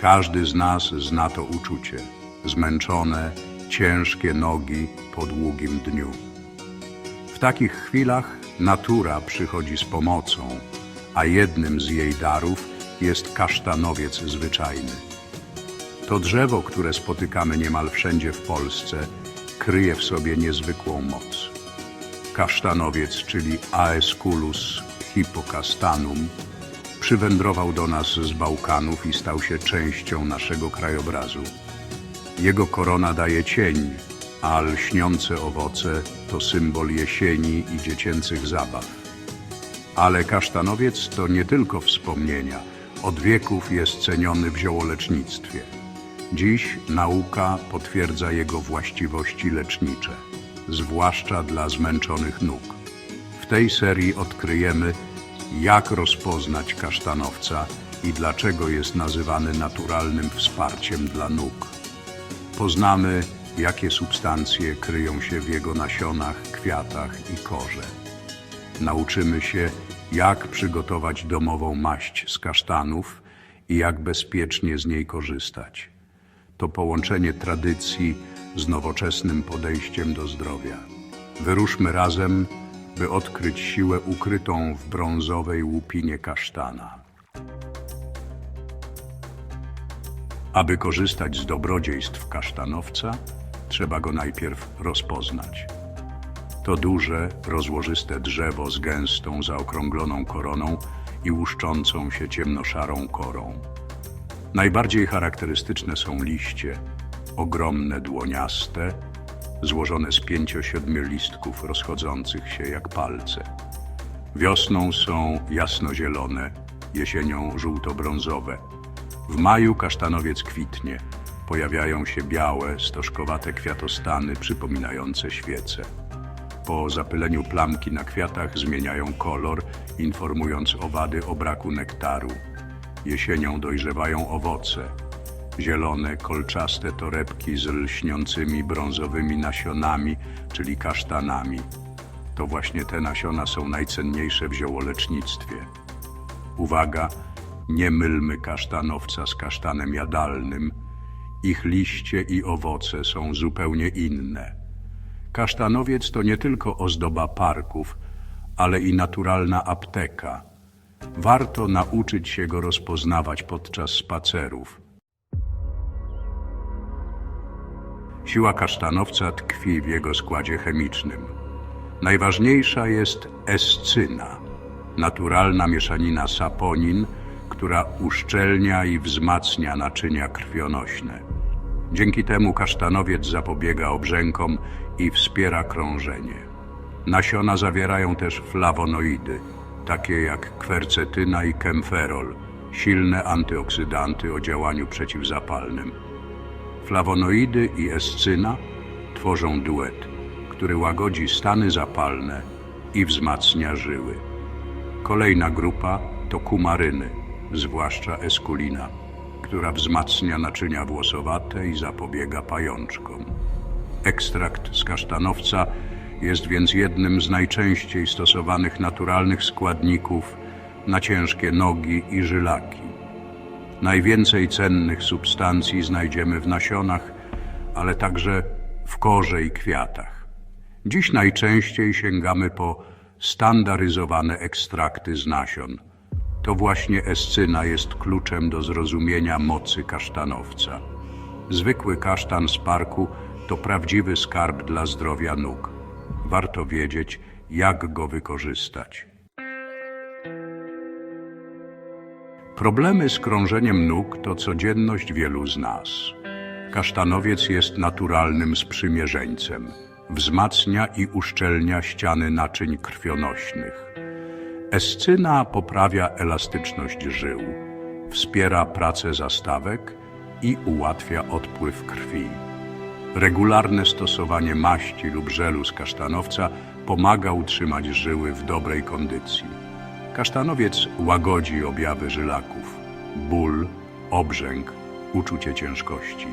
Każdy z nas zna to uczucie. Zmęczone, ciężkie nogi po długim dniu. W takich chwilach natura przychodzi z pomocą, a jednym z jej darów jest kasztanowiec zwyczajny. To drzewo, które spotykamy niemal wszędzie w Polsce, kryje w sobie niezwykłą moc. Kasztanowiec, czyli Aesculus hippocastanum, przywędrował do nas z Bałkanów i stał się częścią naszego krajobrazu. Jego korona daje cień, a lśniące owoce to symbol jesieni i dziecięcych zabaw. Ale kasztanowiec to nie tylko wspomnienia. Od wieków jest ceniony w ziołolecznictwie. Dziś nauka potwierdza jego właściwości lecznicze, zwłaszcza dla zmęczonych nóg. W tej serii odkryjemy, jak rozpoznać kasztanowca i dlaczego jest nazywany naturalnym wsparciem dla nóg. Poznamy, jakie substancje kryją się w jego nasionach, kwiatach i korze. Nauczymy się, jak przygotować domową maść z kasztanów i jak bezpiecznie z niej korzystać. To połączenie tradycji z nowoczesnym podejściem do zdrowia. Wyruszmy razem, by odkryć siłę ukrytą w brązowej łupinie kasztana. Aby korzystać z dobrodziejstw kasztanowca, trzeba go najpierw rozpoznać. To duże, rozłożyste drzewo z gęstą, zaokrągloną koroną i łuszczącą się ciemnoszarą korą. Najbardziej charakterystyczne są liście, ogromne, dłoniaste, złożone z pięcio-siedmiu listków rozchodzących się jak palce. Wiosną są jasnozielone, jesienią żółto-brązowe. W maju kasztanowiec kwitnie. Pojawiają się białe, stożkowate kwiatostany przypominające świece. Po zapyleniu plamki na kwiatach zmieniają kolor, informując owady o braku nektaru. Jesienią dojrzewają owoce. Zielone, kolczaste torebki z lśniącymi brązowymi nasionami, czyli kasztanami. To właśnie te nasiona są najcenniejsze w ziołolecznictwie. Uwaga, nie mylmy kasztanowca z kasztanem jadalnym. Ich liście i owoce są zupełnie inne. Kasztanowiec to nie tylko ozdoba parków, ale i naturalna apteka. Warto nauczyć się go rozpoznawać podczas spacerów. Siła kasztanowca tkwi w jego składzie chemicznym. Najważniejsza jest escyna, naturalna mieszanina saponin, która uszczelnia i wzmacnia naczynia krwionośne. Dzięki temu kasztanowiec zapobiega obrzękom i wspiera krążenie. Nasiona zawierają też flawonoidy, takie jak kwercetyna i kemferol, silne antyoksydanty o działaniu przeciwzapalnym. Flawonoidy i escyna tworzą duet, który łagodzi stany zapalne i wzmacnia żyły. Kolejna grupa to kumaryny, zwłaszcza eskulina, która wzmacnia naczynia włosowate i zapobiega pajączkom. Ekstrakt z kasztanowca jest więc jednym z najczęściej stosowanych naturalnych składników na ciężkie nogi i żylaki. Najwięcej cennych substancji znajdziemy w nasionach, ale także w korze i kwiatach. Dziś najczęściej sięgamy po standaryzowane ekstrakty z nasion. To właśnie escyna jest kluczem do zrozumienia mocy kasztanowca. Zwykły kasztan z parku to prawdziwy skarb dla zdrowia nóg. Warto wiedzieć, jak go wykorzystać. Problemy z krążeniem nóg to codzienność wielu z nas. Kasztanowiec jest naturalnym sprzymierzeńcem. Wzmacnia i uszczelnia ściany naczyń krwionośnych. Escyna poprawia elastyczność żył, wspiera pracę zastawek i ułatwia odpływ krwi. Regularne stosowanie maści lub żelu z kasztanowca pomaga utrzymać żyły w dobrej kondycji. Kasztanowiec łagodzi objawy żylaków, ból, obrzęk, uczucie ciężkości.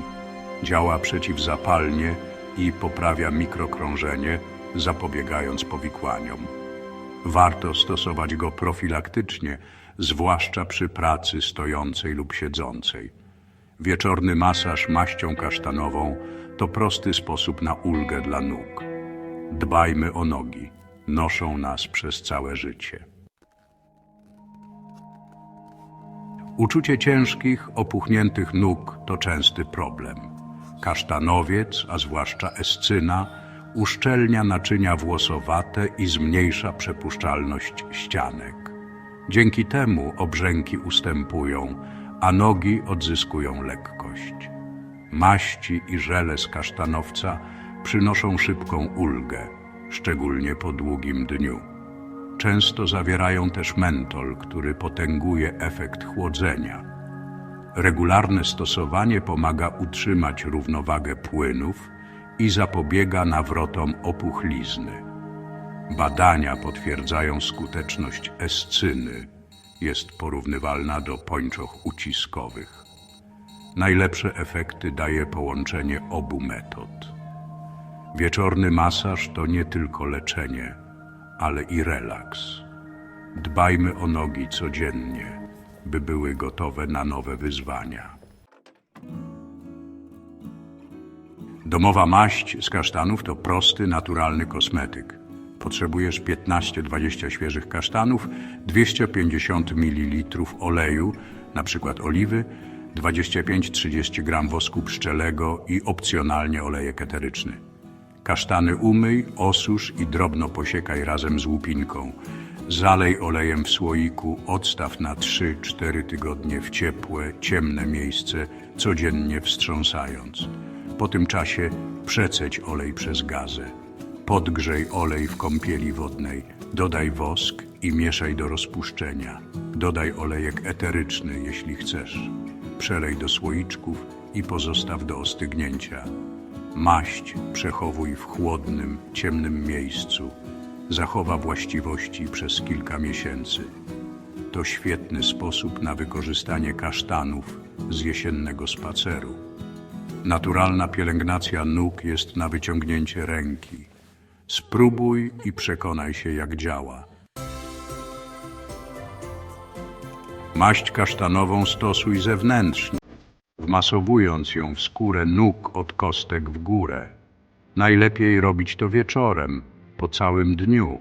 Działa przeciwzapalnie i poprawia mikrokrążenie, zapobiegając powikłaniom. Warto stosować go profilaktycznie, zwłaszcza przy pracy stojącej lub siedzącej. Wieczorny masaż maścią kasztanową to prosty sposób na ulgę dla nóg. Dbajmy o nogi, noszą nas przez całe życie. Uczucie ciężkich, opuchniętych nóg to częsty problem. Kasztanowiec, a zwłaszcza escyna, uszczelnia naczynia włosowate i zmniejsza przepuszczalność ścianek. Dzięki temu obrzęki ustępują, a nogi odzyskują lekkość. Maści i żele z kasztanowca przynoszą szybką ulgę, szczególnie po długim dniu. Często zawierają też mentol, który potęguje efekt chłodzenia. Regularne stosowanie pomaga utrzymać równowagę płynów i zapobiega nawrotom opuchlizny. Badania potwierdzają skuteczność escyny. Jest porównywalna do pończoch uciskowych. Najlepsze efekty daje połączenie obu metod. Wieczorny masaż to nie tylko leczenie, ale i relaks. Dbajmy o nogi codziennie, by były gotowe na nowe wyzwania. Domowa maść z kasztanów to prosty, naturalny kosmetyk. Potrzebujesz 15-20 świeżych kasztanów, 250 ml oleju, np. oliwy, 25-30 g wosku pszczelego i opcjonalnie olejek eteryczny. Kasztany umyj, osusz i drobno posiekaj razem z łupinką. Zalej olejem w słoiku, odstaw na 3-4 tygodnie w ciepłe, ciemne miejsce, codziennie wstrząsając. Po tym czasie przeceć olej przez gazę. Podgrzej olej w kąpieli wodnej, dodaj wosk i mieszaj do rozpuszczenia. Dodaj olejek eteryczny, jeśli chcesz. Przelej do słoiczków i pozostaw do ostygnięcia. Maść przechowuj w chłodnym, ciemnym miejscu. Zachowa właściwości przez kilka miesięcy. To świetny sposób na wykorzystanie kasztanów z jesiennego spaceru. Naturalna pielęgnacja nóg jest na wyciągnięcie ręki. Spróbuj i przekonaj się, jak działa. Maść kasztanową stosuj zewnętrznie, wmasowując ją w skórę nóg od kostek w górę. Najlepiej robić to wieczorem, po całym dniu.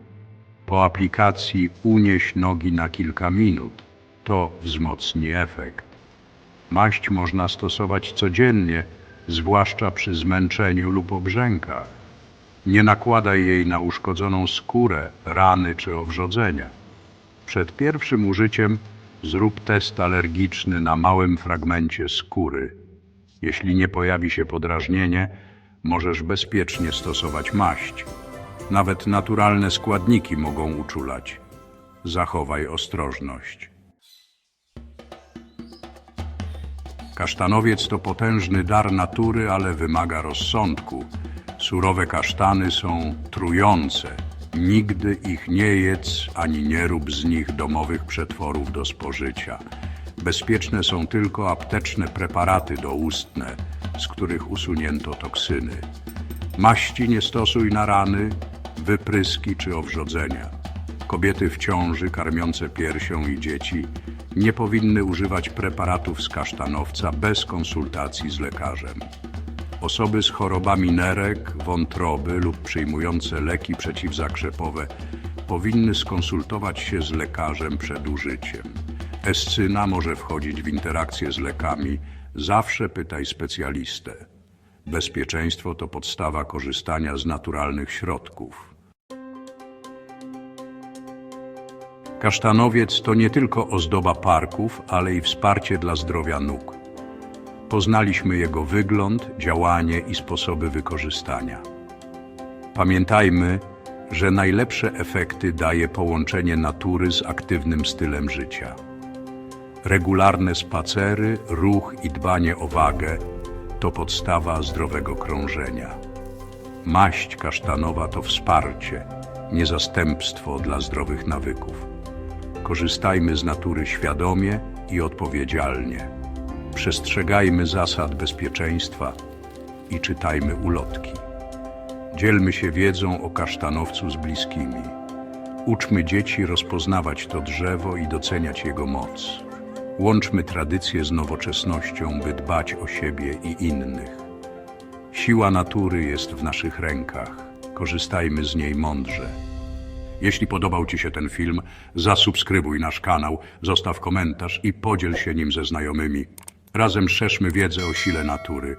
Po aplikacji unieś nogi na kilka minut. To wzmocni efekt. Maść można stosować codziennie, zwłaszcza przy zmęczeniu lub obrzękach. Nie nakładaj jej na uszkodzoną skórę, rany czy owrzodzenia. Przed pierwszym użyciem zrób test alergiczny na małym fragmencie skóry. Jeśli nie pojawi się podrażnienie, możesz bezpiecznie stosować maść. Nawet naturalne składniki mogą uczulać. Zachowaj ostrożność. Kasztanowiec to potężny dar natury, ale wymaga rozsądku. Surowe kasztany są trujące. Nigdy ich nie jedz, ani nie rób z nich domowych przetworów do spożycia. Bezpieczne są tylko apteczne preparaty doustne, z których usunięto toksyny. Maści nie stosuj na rany, wypryski czy owrzodzenia. Kobiety w ciąży karmiące piersią i dzieci nie powinny używać preparatów z kasztanowca bez konsultacji z lekarzem. Osoby z chorobami nerek, wątroby lub przyjmujące leki przeciwzakrzepowe powinny skonsultować się z lekarzem przed użyciem. Escyna może wchodzić w interakcję z lekami. Zawsze pytaj specjalistę. Bezpieczeństwo to podstawa korzystania z naturalnych środków. Kasztanowiec to nie tylko ozdoba parków, ale i wsparcie dla zdrowia nóg. Poznaliśmy jego wygląd, działanie i sposoby wykorzystania. Pamiętajmy, że najlepsze efekty daje połączenie natury z aktywnym stylem życia. Regularne spacery, ruch i dbanie o wagę to podstawa zdrowego krążenia. Maść kasztanowa to wsparcie, nie zastępstwo dla zdrowych nawyków. Korzystajmy z natury świadomie i odpowiedzialnie. Przestrzegajmy zasad bezpieczeństwa i czytajmy ulotki. Dzielmy się wiedzą o kasztanowcu z bliskimi. Uczmy dzieci rozpoznawać to drzewo i doceniać jego moc. Łączmy tradycje z nowoczesnością, by dbać o siebie i innych. Siła natury jest w naszych rękach. Korzystajmy z niej mądrze. Jeśli podobał Ci się ten film, zasubskrybuj nasz kanał, zostaw komentarz i podziel się nim ze znajomymi. Razem szerzmy wiedzę o sile natury.